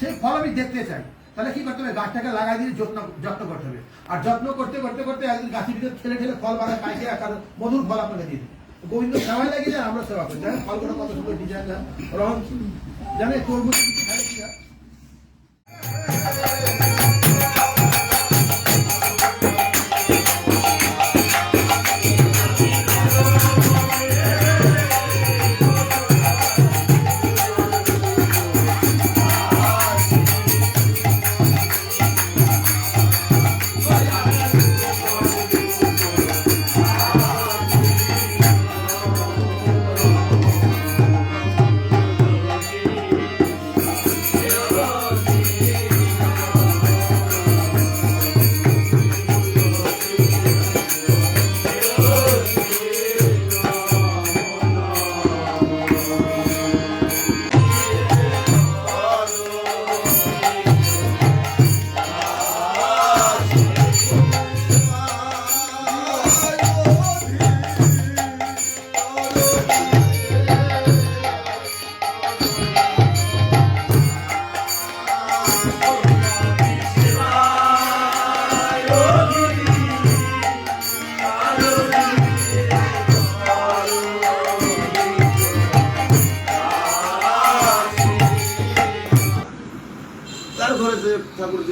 সেই ফল আমি দেখতে চাই, তাহলে কি করতে হবে? গাছটাকে লাগাই দিয়ে যত্ন যত্ন করতে হবে। আর যত্ন করতে করতে করতে একদিন গাছের ভিতরে ঠেলে ঠেলে ফল বাগান পাইকে আকার মধুর ফল আপনাকে দিয়ে গোবিন্দ সেবায় লাগিয়ে আমরা সেবা করি। জানেন ফলগুলো কত সুন্দর ডিজাইন রং জানে তরমুজ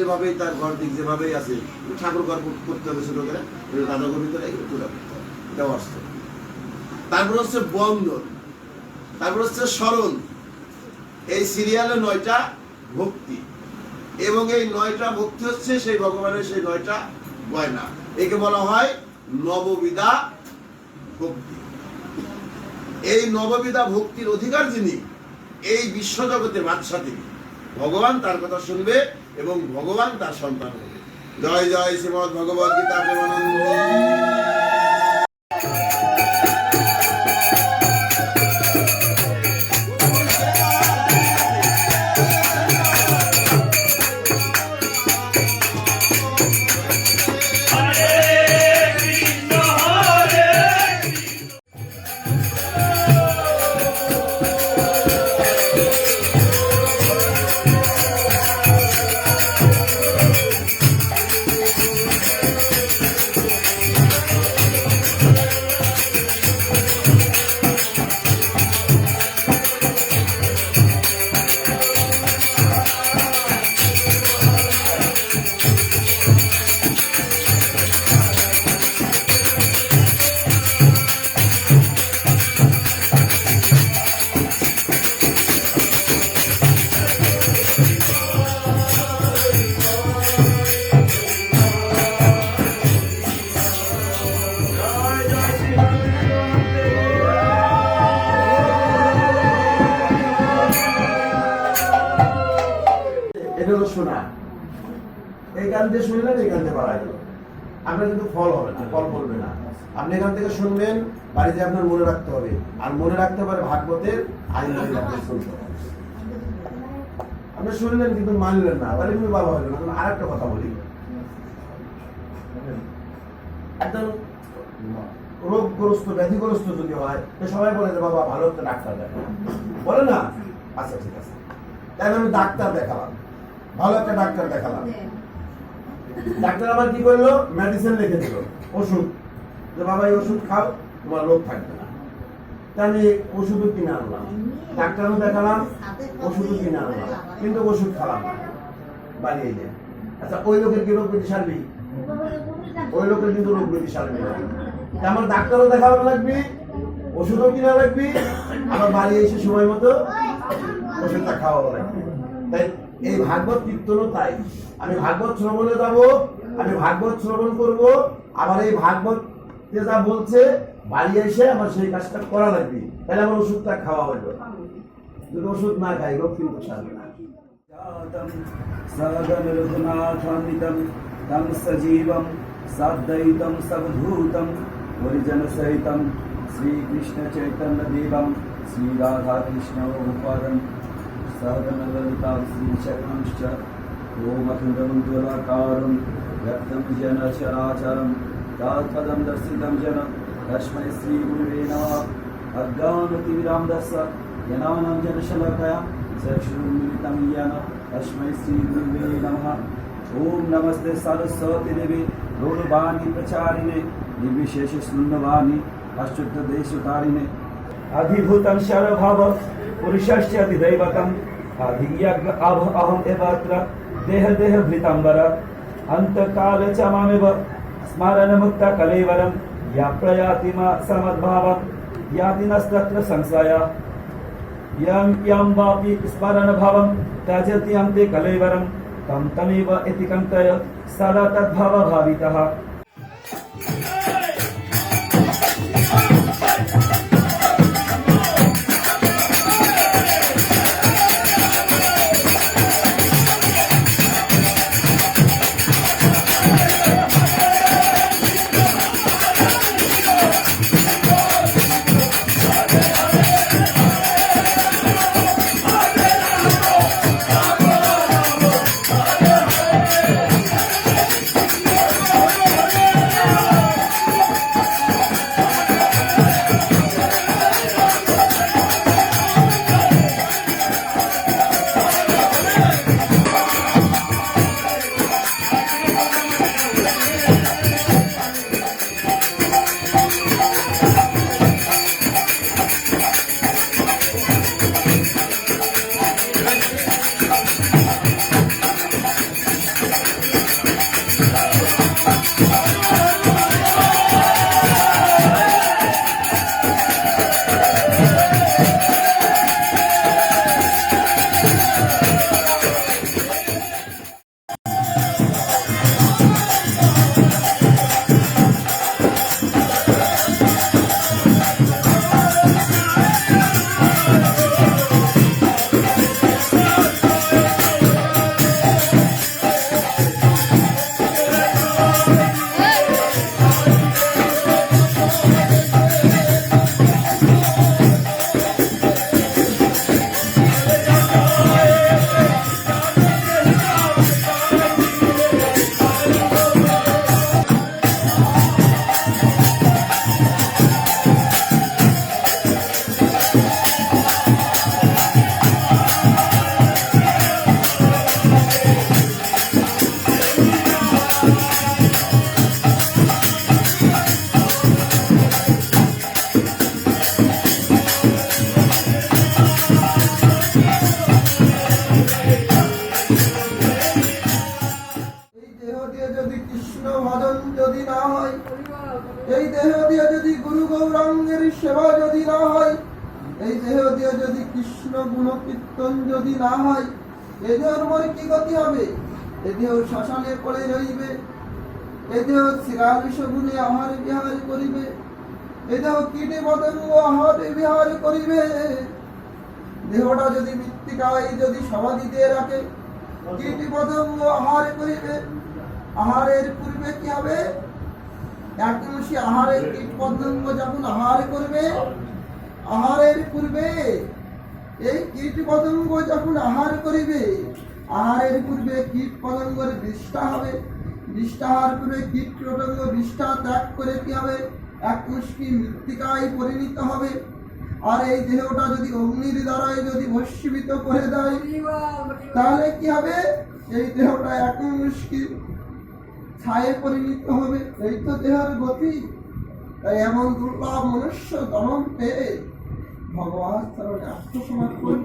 যেভাবেই তার ঘর দিক, যেভাবেই আছে, ঠাকুর ঘর করতে হবে ছোট করে রাজাঘর ভিতরে এগুলো তুলে এটা অস্ত্র তারপর হচ্ছে বন্ধন তারপর হচ্ছে স্মরণ। এই সিরিয়ালে নয়টা ভক্তি, এবং এই নয়টা ভক্তি হচ্ছে সেই ভগবানের সেই নয়টা গয়না। একে বলা হয় নববিদা ভক্তি। এই নববিদা ভক্তির অধিকার যিনি, এই বিশ্বজগতের বাদশা তিনি। ভগবান তার কথা শুনবে এবং ভগবান তার সন্তান হবে। জয় জয় শ্রীমদ ভগবত গীতা প্রেমানন্দ। আপনার কিন্তু ফল হবে না, ফল পড়বে না। আপনি এখান থেকে শুনবেন, বাড়িতে আপনার মনে রাখতে হবে। আর মনে রাখতে পারে ভাগবতের আইন শুনতে আপনি শুনলেন কিন্তু মানলেন না আর একটা কথা বলি। একদম রোগগ্রস্ত, ব্যাধিগ্রস্ত যদি হয় সবাই বলে যে, বাবা, ভালো একটা ডাক্তার দেখা বলে না? আচ্ছা ঠিক আছে। তাই আমি ডাক্তার দেখালাম। ভালো একটা ডাক্তার দেখালাম। ডাক্তার আবার কি করল? মেডিসিন লিখে দিল। ওষুধ। যে, বাবা, এই ওষুধ খাও, তোমার রোগ থাকবে না। তা আমি ওষুধও কিনে আনলাম। ডাক্তারও দেখালাম, ওষুধও কিনে আনলাম। কিন্তু ওষুধ খালাম না। বাড়ি এলে। আচ্ছা ওই লোকের কি রোগ ব্যাধি সারবি ওই লোকের কিন্তু রোগ ব্যাধি সারবি না আমার ডাক্তারও দেখানো লাগবে, ওষুধও কিনা লাগবে। আমার বাড়ি এসে সময় মতো ওষুধটা খাওয়ানো লাগবে। তাই এই ভাগবত কীর্তনও তাই। আমি ভাগবত শ্রবণে যাব, আমি ভাগবত শ্রবণ করব, আবার এই ভাগবত যে যা বলছে, বাড়ি এসে আমার সেই কাজটা করা লাগবে। তাহলে আমার ওষুধটা খাওয়া হলো যদি ওষুধ না খাই, রোগ কিন্তু সারবে না। সদম সজীবম সাদ্বৈতম সবভূতম হরিজন সহিতম শ্রীকৃষ্ণ চৈতন্য দেবম শ্রীরাধা কৃষ্ণ উপাদন। श्रीचरणंश्च ओमखण्डमण्डलाकारं व्यक्तं जनचराचरं तत्पदं दर्शितं जन तस्मै श्रीगुरुवे नमः जनानां जनशलाकया चक्षुर्मिलितं येन तस्मै श्रीगुरुवे नमः ॐ नमस्ते सरस्वती देवी गौरवाणी प्रचारिणे अधिभूतं शरभाव अधियज्ञ अभ अहम् एव अत्र देहदेहभृतम्बर अन्तकाल च मामेव स्मरणमुक्तकलेवरं या प्रयाति मा याति नस्तत्र संशय। यं यं वापि त्यजति अन्ते तं तमेव इति कन्तय सदा तद्भावभावितः। কৃষ্ণ গুণ কীর্তন যদি না হয়, এ দেহর মনে কি গতি হবে? এ শ্মশানে পড়ে রইবে এ দেহ শ্রীরাম গুণে আহার বিহার করিবে। এ দেহ কীটে পতঙ্গ আহার বিহার করিবে। দেহটা যদি মৃত্তিকায় যদি সমাধিতে রাখে, কীট পতঙ্গ আহার করিবে। আহারের পূর্বে কি হবে? একদমসী আহারের কীট পতঙ্গ যখন আহার করবে, আহারের পূর্বে এই কীট পতঙ্গ যখন আহার করিবে, আহারের পূর্বে কীট পতঙ্গের বিষ্ঠা হবে। বিষ্ঠা হওয়ার পূর্বে কীট পতঙ্গ বিষ্ঠা ত্যাগ করে কি হবে? এক মুষ্টি মৃত্তিকায় পরিণত হবে। আর এই দেহটা যদি অগ্নির দ্বারাই যদি ভস্মীভূত করে দেয়, তাহলে কি হবে? এই দেহটা এক মুষ্টি ছায়ে পরিণত হবে। এই তো দেহের গতি। তাই এমন দুর্লভ মনুষ্য দমন পেয়ে ভগবান চরণে আত্মসমর্পণ